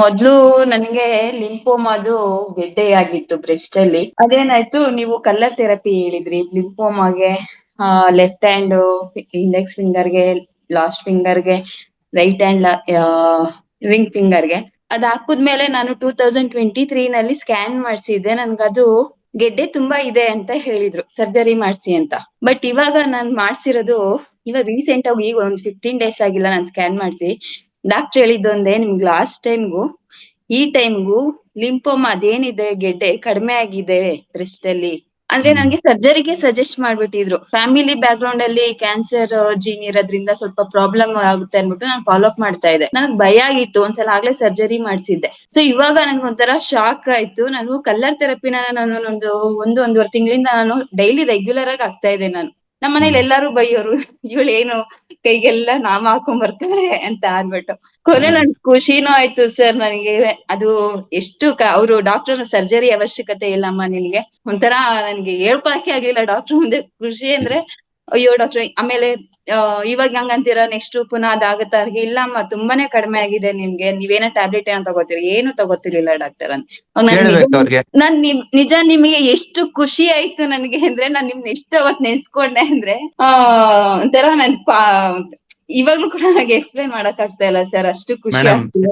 ಮೊದ್ಲು ನನ್ಗೆ ಲಿಂಫೋಮಾದು ಗೆಡ್ಡೆ ಆಗಿತ್ತು ಬ್ರೆಸ್ಟ್ ಅಲ್ಲಿ. ಅದೇನಾಯ್ತು, ನೀವು ಕಲರ್ ಥೆರಪಿ ಹೇಳಿದ್ರಿ. ಲಿಂಪೋಮಾಗೆ ಲೆಫ್ಟ್ ಹ್ಯಾಂಡ್ ಇಂಡೆಕ್ಸ್ ಫಿಂಗರ್ಗೆ ಲಾಸ್ಟ್ ಫಿಂಗರ್ಗೆ ರೈಟ್ ಹ್ಯಾಂಡ್ ರಿಂಗ್ ಫಿಂಗರ್ಗೆ ಅದ್ ಹಾಕಿದ್ಮೇಲೆ ನಾನು ಟೂ ತೌಸಂಡ್ ಟ್ವೆಂಟಿ ತ್ರೀ ನಲ್ಲಿ ಸ್ಕ್ಯಾನ್ ಮಾಡ್ಸಿದ್ದೆ. ನನ್ಗದು ಗೆಡ್ಡೆ ತುಂಬಾ ಇದೆ ಅಂತ ಹೇಳಿದ್ರು. ಸರ್ಜರಿ ಮಾಡ್ಸಿ ಅಂತ. ಬಟ್ ಇವಾಗ ನಾನ್ ಮಾಡ್ಸಿರೋದು, ಇವಾಗ ರೀಸೆಂಟ್ ಆಗಿ ಈಗ ಒಂದ್ ಫಿಫ್ಟೀನ್ ಡೇಸ್ ಆಗಿಲ್ಲ ನಾನು ಸ್ಕ್ಯಾನ್ ಮಾಡ್ಸಿ. ಡಾಕ್ಟರ್ ಹೇಳಿದ್ದೊಂದೇ ನಿಮ್ಗೆ ಲಾಸ್ಟ್ ಟೈಮ್ಗೂ ಈ ಟೈಮ್ಗೂ ಲಿಂಫೋಮಾ ಅದೇನಿದೆ ಗೆಡ್ಡೆ ಕಡಿಮೆ ಆಗಿದೆ ಬ್ರೆಸ್ಟ್ ಅಲ್ಲಿ. ಅಂದ್ರೆ ನನ್ಗೆ ಸರ್ಜರಿಗೆ ಸಜೆಸ್ಟ್ ಮಾಡ್ಬಿಟ್ಟಿದ್ರು. ಫ್ಯಾಮಿಲಿ ಬ್ಯಾಕ್ ಗ್ರೌಂಡ್ ಅಲ್ಲಿ ಕ್ಯಾನ್ಸರ್ ಜೀನ್ ಇರೋದ್ರಿಂದ ಸ್ವಲ್ಪ ಪ್ರಾಬ್ಲಮ್ ಆಗುತ್ತೆ ಅನ್ಬಿಟ್ಟು ನಾನು ಫಾಲೋ ಅಪ್ ಮಾಡ್ತಾ ಇದ್ದೆ. ನನಗೆ ಭಯ ಆಗಿತ್ತು ಒಂದ್ಸಲ ಆಗ್ಲೇ ಸರ್ಜರಿ ಮಾಡಿಸಿದ್ದೆ. ಸೊ ಇವಾಗ ನನ್ಗೆ ಒಂಥರ ಶಾಕ್ ಆಯ್ತು. ನಾನು ಕಲರ್ ಥೆರಪಿನ ನಾನು ಒಂದು ಒಂದು ಒಂದೂವರೆ ತಿಂಗಳಿಂದ ನಾನು ಡೈಲಿ ರೆಗ್ಯುಲರ್ ಆಗಿ ಆಗ್ತಾ ಇದ್ದೆ ನಾನು. ನಮ್ಮ ಮನೇಲಿ ಎಲ್ಲಾರು ಬೈಯೋರು ಇವಳು ಏನು ಕೈಗೆಲ್ಲ ನಾಮ ಹಾಕೊಂಡ್ ಬರ್ತಾಳೆ ಅಂತ ಅನ್ಬಿಟ್ಟು. ಕೊನೆ ನನ್ ಖುಷಿನೂ ಆಯ್ತು ಸರ್ ನನಗೆ. ಅದು ಎಷ್ಟು ಅವರು ಡಾಕ್ಟರ್ ಸರ್ಜರಿ ಅವಶ್ಯಕತೆ ಇಲ್ಲಮ್ಮ ನಿನ್ಗೆ. ಒಂಥರ ನನ್ಗೆ ಹೇಳ್ಕೊಳಕ್ಕೆ ಆಗ್ಲಿಲ್ಲ ಡಾಕ್ಟರ್ ಮುಂದೆ. ಖುಷಿ ಅಂದ್ರೆ ಅಯ್ಯೋ ಡಾಕ್ಟರ್ ಆಮೇಲೆ ಇವಾಗ ಹಂಗಂತೀರ ನೆಕ್ಸ್ಟ್ ಪುನಃ ಅದಾಗತ್ತಾ ಅವ್ರಿಗೆ ಇಲ್ಲಮ್ಮ ತುಂಬಾನೇ ಕಡಿಮೆ ಆಗಿದೆ ನಿಮ್ಗೆ. ನೀವೇನ ಟ್ಯಾಬ್ಲೆಟ್ ಏನೋ ತಗೋತೀರಿ ಏನು ತಗೋತಿರ್ಲಿಲ್ಲ ಡಾಕ್ಟರ್ ನಾನ್ ನಿಮ್ ನಿಜ ನಿಮಗೆ ಎಷ್ಟು ಖುಷಿ ಆಯ್ತು ನನ್ಗೆ ಅಂದ್ರೆ ನಾನ್ ನಿಮ್ನ ಎಷ್ಟು ಅವತ್ ನೆನ್ಸ್ಕೊಂಡೆ ಅಂದ್ರೆ ಆ ಒಂಥರ ನನ್ ಪಾ ಇವಾಗ್ಲೂ ಕೂಡ ನನಗೆ ಎಕ್ಸ್ಪ್ಲೈನ್ ಮಾಡಕ್ ಆಗ್ತಾ ಇಲ್ಲ ಸರ್ ಅಷ್ಟು ಖುಷಿ ಆಗ್ತಿದೆ.